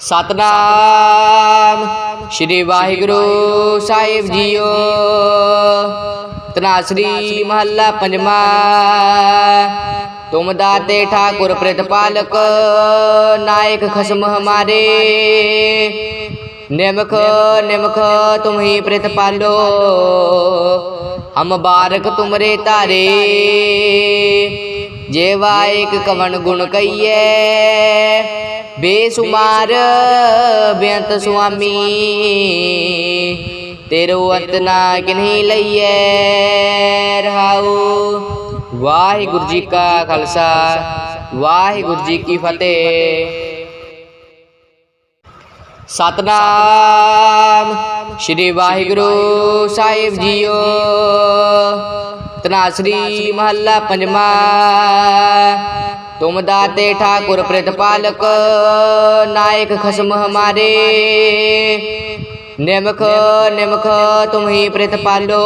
ਸਤਨਾਮ ਸ੍ਰੀ ਵਾਹਿਗੁਰੂ ਸਾਹਿਬ ਜੀਓ। ਤਨਾਸਰੀ ਮਹੱਲਾ ਪੰਜਵਾਂ। ਤੁਮ ਦਾਤੇ ਠਾਕੁਰ ਪ੍ਰਤਪਾਲਕ ਨਾਇਕ ਖਸਮ ਹਮਾਰੇ। ਨਿਮਖ ਨਿਮਖ ਤੁਮ ਹੀ ਪ੍ਰਤਪਾਲੋ ਹਮ ਬਾਰਕ ਤੁਮਰੇ ਧਾਰੇ। ਜੇਵਾ ਏਕ ਕਵਨ ਗੁਣ ਕਈਐ ਬੇਸੁਮਾਰ ਬੇਅੰਤ ਸੁਆਮੀ, ਤੇਰੋ ਅੰਤ ਨਾ ਕਿਨਹੀ ਲਈਐ ਰਹਾਉ। ਵਾਹਿਗੁਰੂ ਜੀ ਕਾ ਖਾਲਸਾ, ਵਾਹਿਗੁਰੂ ਜੀ ਕੀ ਫਤਿਹ। ਸਤਨਾਮ, ਸ੍ਰੀ ਵਾਹਿਗੁਰੂ ਸਾਹਿਬ ਜੀਓ। ਤਨਾਸਰੀ ਮਹੱਲਾ ਪੰਜਵਾਂ। ਤੁਮ ਦਾਤੇ ਠਾਕੁਰ ਪ੍ਰਤਪਾਲਕ ਨਾਇਕ ਖਸਮ ਹਮਾਰੇ। ਨਿਮਖ ਨਿਮਖ ਤੁਮ ਹੀ ਪ੍ਰਤਪਾਲੋ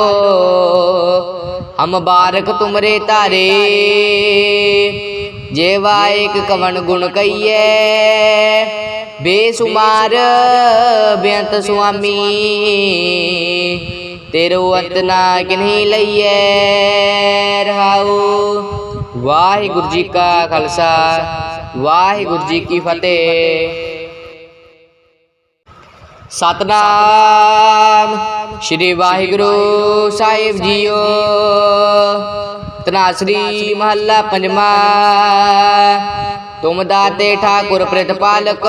ਹਮ ਬਾਰਕ ਤੁਮਰੇ ਧਾਰੇ। ਜੇਵਾ ਏਕ ਕਵਨ ਗੁਣ ਕਈਐ ਬੇਸੁਮਾਰ ਬੇਅੰਤ ਸੁਆਮੀ। ਤੇਰੋ ਅੰਤ ਨਾ ਕਿਨਹੀ ਲਈਐ। ਰਹਾਉ। ਵਾਹਿਗੁਰੂ ਜੀ ਕਾ ਖਾਲਸਾ। ਵਾਹਿਗੁਰੂ ਜੀ ਕੀ ਫਤਿਹ। ਸਤਨਾਮ ਸ੍ਰੀ ਵਾਹਿਗੁਰੂ ਸਾਹਿਬ ਜੀਓ। ਤਨਾਸਰੀ ਮਹੱਲਾ ਪੰਜਵਾਂ। ਤੁਮ ਦਾਤੇ ਠਾਕੁਰ ਪ੍ਰਤਪਾਲਕ,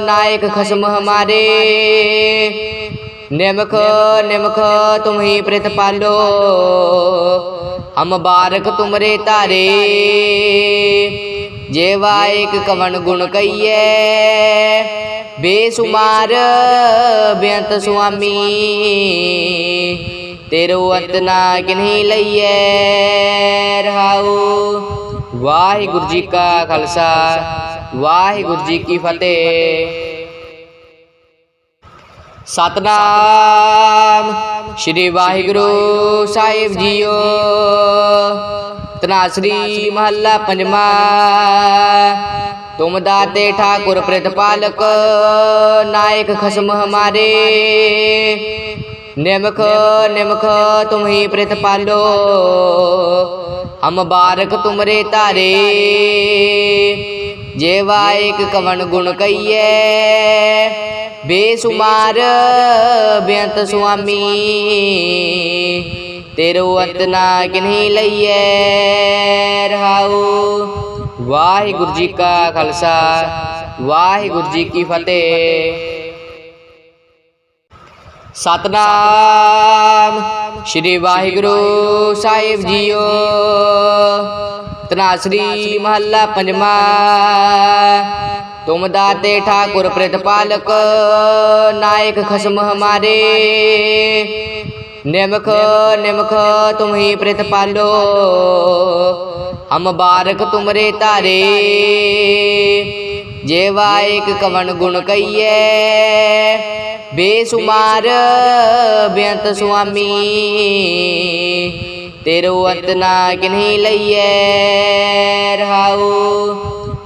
ਨਾਇਕ ਖਸਮ ਹਮਾਰੇ। ਨਿਮਖ ਨਿਮਖ ਤੁਮਹੀ ਪ੍ਰਿਤ ਪਾਲੋ ਹਮ ਬਾਰਕ ਤੁਮਰੇ ਧਾਰੇ ਜੇਵਾ ਏਕ ਕਵਨ ਗੁਣ ਕਈਐ ਬੇਸੁਮਾਰ ਬੇਅੰਤ ਸੁਆਮੀ ਤੇਰੋ ਅੰਤ ਨਾ ਕਿਨਹੀ ਲਈਏ ਰਹਾਉ ਵਾਹਿਗੁਰੂ ਜੀ ਕਾ ਖਾਲਸਾ ਵਾਹਿਗੁਰੂ ਜੀ ਕੀ ਫਤਿਹ ਸਤਨਾਮ ਸ੍ਰੀ ਵਾਹਿਗੁਰੂ ਸਾਹਿਬ ਜੀਓ। ਤਨਾਸਰੀ ਮਹੱਲਾ ਪੰਜਵਾਂ। ਤੁਮ ਦਾਤੇ ਠਾਕੁਰ ਪ੍ਰਤਪਾਲਕ ਨਾਇਕ ਖਸਮ ਹਮਾਰੇ। ਨਿਮਖ ਨਿਮਖ ਤੁਮ ਹੀ ਪ੍ਰਤਪਾਲੋ ਹਮ ਬਾਰਕ ਤੁਮਰੇ ਧਾਰੇ। ਜੇਵਾ ਏਕ ਕਵਨ ਗੁਣ ਕਈਐ ਬੇਸੁਮਾਰ ਬੇਅੰਤ ਸੁਆਮੀ, ਤੇਰੋ ਅੰਤ ਨਾ ਕਿਨਹੀ ਲਈਐ ਰਹਾਉ। ਵਾਹਿਗੁਰੂ ਜੀ ਕਾ ਖਾਲਸਾ, ਵਾਹਿਗੁਰੂ ਜੀ ਕੀ ਫਤਿਹ। ਸਤਨਾਮ, ਸ੍ਰੀ ਵਾਹਿਗੁਰੂ ਸਾਹਿਬ ਜੀਓ। ਤਨਾਸਰੀ ਮਹੱਲਾ ਪੰਜਵਾਂ। ਤੁਮ ਦਾਤੇ ਠਾਕੁਰ ਪ੍ਰਤਪਾਲਕ ਨਾਇਕ ਖਸਮ ਹਮਾਰੇ। ਨਿਮਖ ਨਿਮਖ ਤੁਮ ਹੀ ਪ੍ਰਤਪਾਲੋ ਹਮ ਬਾਰਕ ਤੁਮਰੇ ਧਾਰੇ। ਜੇਵਾ ਏਕ ਕਵਨ ਗੁਣ ਕਈਐ ਬੇਸੁਮਾਰ ਬੇਅੰਤ ਸੁਆਮੀ। ਤੇਰੋ ਨਾ ਕਿਨਹੀ ਲਈਐ, ਰਹਾਉ।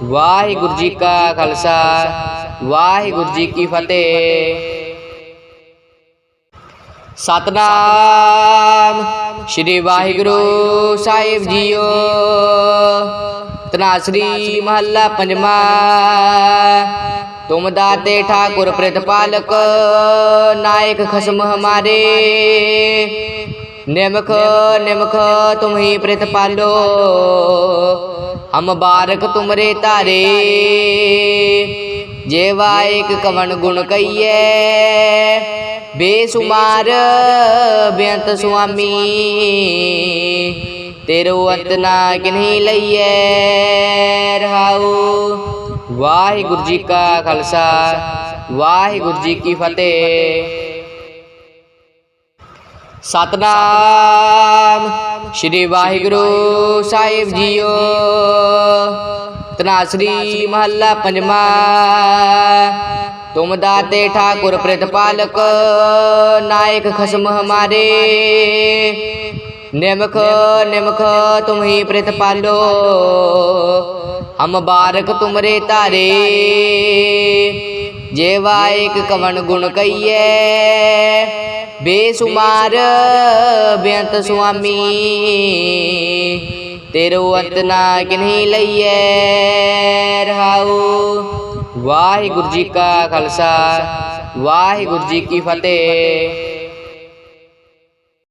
ਵਾਹਿਗੁਰੂ ਜੀ ਕਾ ਖਾਲਸਾ, ਵਾਹਿਗੁਰੂ ਜੀ ਕੀ ਫਤਿਹ। ਸਤਨਾਮ ਸ੍ਰੀ ਵਾਹਿਗੁਰੂ ਸਾਹਿਬ ਜੀਓ। ਤਨਾਸਰੀ ਮਹੱਲਾ ਪੰਜਵਾਂ। ਤੁਮ ਦਾਤੇ ਠਾਕੁਰ ਪ੍ਰਤਪਾਲਕ, ਨਾਇਕ ਖਸਮ ਹਮਾਰੇ। ਨਿਮਖ ਨਿਮਖ ਤੁਮ ਹੀ ਪ੍ਰਤਪਾਲੋ ਹਮ ਬਾਰਕ ਤੁਮਰੇ ਧਾਰੇ। ਜੇਵਾ ਏਕ ਕਵਨ ਗੁਣ ਕਈਐ ਬੇਸੁਮਾਰ ਬੇਅੰਤ ਸੁਆਮੀ। ਤੇਰੋ ਅੰਤ ਨਾ ਕਿਨਹੀ ਲਈਐ। ਰਹਾਉ। ਵਾਹਿਗੁਰੂ ਜੀ ਕਾ ਖਾਲਸਾ। ਵਾਹਿਗੁਰੂ ਜੀ ਕੀ ਫਤਿਹ। ਸਤਨਾਮ ਸ੍ਰੀ ਵਾਹਿਗੁਰੂ ਸਾਹਿਬ ਜੀਓ। ਤਨਾਸਰੀ ਮਹੱਲਾ ਪੰਜਵਾਂ। ਤੁਮ ਦਾਤੇ ਠਾਕੁਰ ਪ੍ਰਤਪਾਲਕ ਨਾਇਕ ਖਸਮ ਹਮਾਰੇ। ਨਿਮਖ ਨਿਮਖ ਤੁਮ ਹੀ ਪ੍ਰਤਪਾਲੋ ਹਮ ਬਾਰਕ ਤੁਮਰੇ ਧਾਰੇ। ਜੇ ਵਾਇਕ ਕਵਨ ਗੁਣ ਕਈਐ ਬੇਸੁਮਾਰ ਬੇਅੰਤ ਸੁਆਮੀ, ਤੇਰੋ ਅੰਤ ਨਾ ਕਿਨਹੀ ਲਈਐ ਰਹਾਉ। ਵਾਹਿਗੁਰੂ ਜੀ ਕਾ ਖਾਲਸਾ, ਵਾਹਿਗੁਰੂ ਜੀ ਕੀ ਫਤਿਹ।